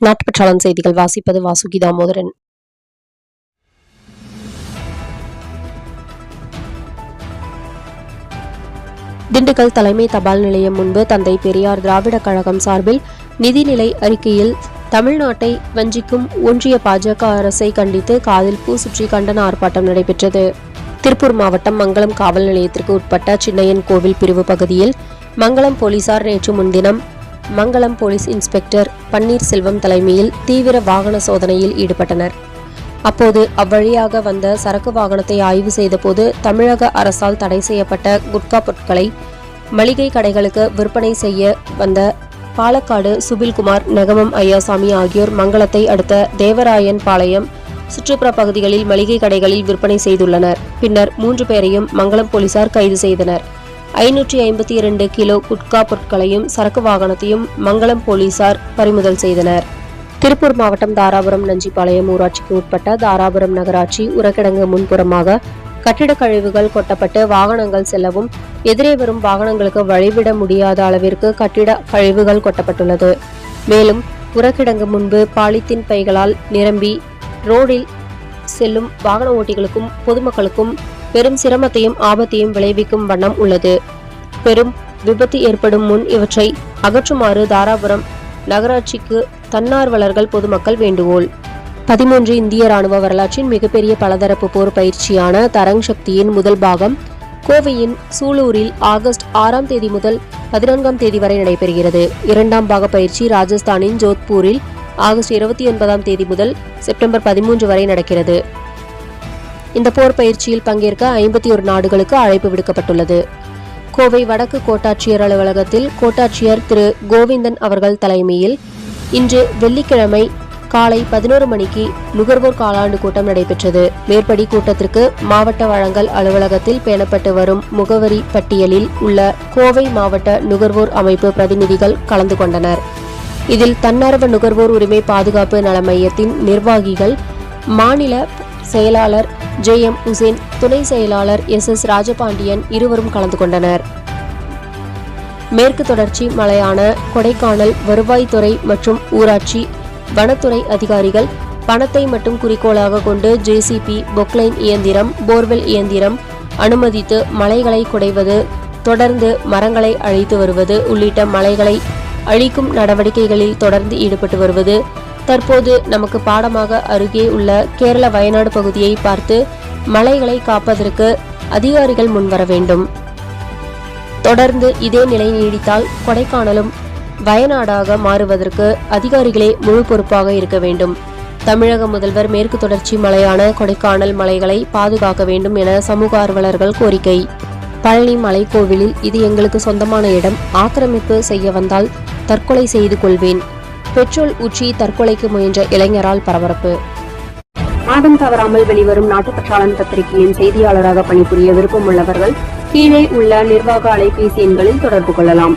நாட்டுப்பற்றாளன் செய்திகள் வாசிப்பது வாசுகி தாமோதரன் திண்டுக்கல் தலைமை தபால் நிலையம் முன்பு தந்தை பெரியார் திராவிடக் கழகம் சார்பில் நிதிநிலை அறிக்கையில் தமிழ்நாட்டை வஞ்சிக்கும் ஒன்றிய பாஜக அரசை கண்டித்து காதில் பூ சுற்றி கண்டன ஆர்ப்பாட்டம் நடைபெற்றது. திருப்பூர் மாவட்டம் மங்களம் காவல் நிலையத்திற்கு உட்பட்ட சின்னையன் கோவில் பிரிவு பகுதியில் மங்களம் போலீசார் நேற்று முன்தினம் மங்களம் போலீஸ் இன்ஸ்பெக்டர் பன்னீர்செல்வம் தலைமையில் தீவிர வாகன சோதனையில் ஈடுபட்டனர். அப்போது அவ்வழியாக வந்த சரக்கு வாகனத்தை ஆய்வு செய்தபோது தமிழக அரசால் தடை செய்யப்பட்ட குட்கா பொருட்களை மளிகை கடைகளுக்கு விற்பனை செய்ய வந்த பாலக்காடு சுபில்குமார் நெகமம் ஐயாசாமி ஆகியோர் மங்களத்தை அடுத்த தேவராயன் பாளையம் சுற்றுப்புற பகுதிகளில் மளிகை கடைகளில் விற்பனை செய்துள்ளனர். பின்னர் மூன்று பேரையும் மங்களம் போலீசார் கைது செய்தனர். ஐநூற்றி ஐம்பத்தி இரண்டு கிலோ குட்கா பொருட்களையும் சரக்கு வாகனத்தையும் மங்களம் போலீசார் பறிமுதல் செய்தனர். திருப்பூர் மாவட்டம் தாராபுரம் நஞ்சிப்பாளையம் ஊராட்சிக்கு உட்பட்ட தாராபுரம் நகராட்சி உரக்கிடங்கு முன்புறமாக கட்டிடக் கழிவுகள் கொட்டப்பட்டு வாகனங்கள் செல்லவும் எதிரே வரும் வாகனங்களுக்கு வழிவிட முடியாத அளவிற்கு கட்டிட கழிவுகள் கொட்டப்பட்டுள்ளது. மேலும் உரக்கிடங்கு முன்பு பாலித்தீன் பைகளால் நிரம்பி ரோடில் செல்லும் வாகன ஓட்டிகளுக்கும் பொதுமக்களுக்கும் பெரும் சிரமத்தையும் ஆபத்தையும் விளைவிக்கும் வண்ணம் உள்ளது. பெரும் விபத்து ஏற்படும் முன் இவற்றை அகற்றுமாறு தாராபுரம் நகராட்சிக்கு தன்னார்வலர்கள் பொதுமக்கள் வேண்டுகோள். பதிமூன்று இந்திய ராணுவ வரலாற்றின் மிகப்பெரிய பலதரப்பு போர் பயிற்சியான தரங் சக்தியின் முதல் பாகம் கோவையின் சூலூரில் ஆகஸ்ட் ஆறாம் தேதி முதல் பதினான்காம் தேதி வரை நடைபெறுகிறது. இரண்டாம் பாக பயிற்சி ராஜஸ்தானின் ஜோத்பூரில் ஆகஸ்ட் இருபத்தி ஒன்பதாம் தேதி முதல் செப்டம்பர் பதிமூன்று வரை நடக்கிறது. இந்த போர் பயிற்சியில் பங்கேற்க ஐம்பத்தி ஒரு நாடுகளுக்கு அழைப்பு விடுக்கப்பட்டுள்ளது. கோவை வடக்கு கோட்டாட்சியர் அலுவலகத்தில் கோட்டாட்சியர் திரு கோவிந்தன் அவர்கள் தலைமையில் இன்று வெள்ளிக்கிழமை காலை பதினோரு மணிக்கு நுகர்வோர் காலாண்டு கூட்டம் நடைபெற்றது. மேற்படி கூட்டத்திற்கு மாவட்ட வழங்கல் அலுவலகத்தில் பேணப்பட்டு வரும் முகவரி பட்டியலில் உள்ள கோவை மாவட்ட நுகர்வோர் அமைப்பு பிரதிநிதிகள் கலந்து கொண்டனர். இதில் தன்னார்வ நுகர்வோர் உரிமை பாதுகாப்பு நல மையத்தின் நிர்வாகிகள் மாநில செயலாளர் ஜே எம் உசேன் துணை செயலாளர் எஸ். எஸ். ராஜபாண்டியன் இருவரும் கலந்து கொண்டனர். மேற்கு தொடர்ச்சி மலையான கொடைக்கானல் வருவாய்த்துறை மற்றும் ஊராட்சி வனத்துறை அதிகாரிகள் பணத்தை மட்டும் குறிக்கோளாக கொண்டு ஜேசிபி பொக்லைன் இயந்திரம் போர்வெல் இயந்திரம் அனுமதித்து மலைகளை குடைவது தொடர்ந்து மரங்களை அழித்து வருவது உள்ளிட்ட மலைகளை அழிக்கும் நடவடிக்கைகளில் தொடர்ந்து ஈடுபட்டு வருவது தற்போது நமக்கு பாடமாக அருகே உள்ள கேரள வயநாடு பகுதியை பார்த்து மலைகளை காப்பதற்கு அதிகாரிகள் முன்வர வேண்டும். தொடர்ந்து இதே நிலை நீடித்தால் கொடைக்கானலும் வயநாடாக மாறுவதற்கு அதிகாரிகளே முழு பொறுப்பாக இருக்க வேண்டும். தமிழக முதல்வர் மேற்கு தொடர்ச்சி மலையான கொடைக்கானல் மலைகளை பாதுகாக்க வேண்டும் என சமூக ஆர்வலர்கள் கோரிக்கை. பழனி மலைக்கோவிலில் இது எங்களுக்கு சொந்தமான இடம். ஆக்கிரமிப்பு செய்ய வந்தால் தற்கொலை செய்து கொள்வேன். பெட்ரோல் ஊற்றி தற்கொலைக்கு முயன்ற இளைஞரால் பரபரப்பு. மாதம் தவறாமல் வெளிவரும் நாட்டுப்பற்றாளன் பத்திரிகையின் செய்தியாளராக பணிபுரிய விருப்பம் உள்ளவர்கள் கீழே உள்ள நிர்வாக அலைபேசி எண்களில் தொடர்பு கொள்ளலாம்.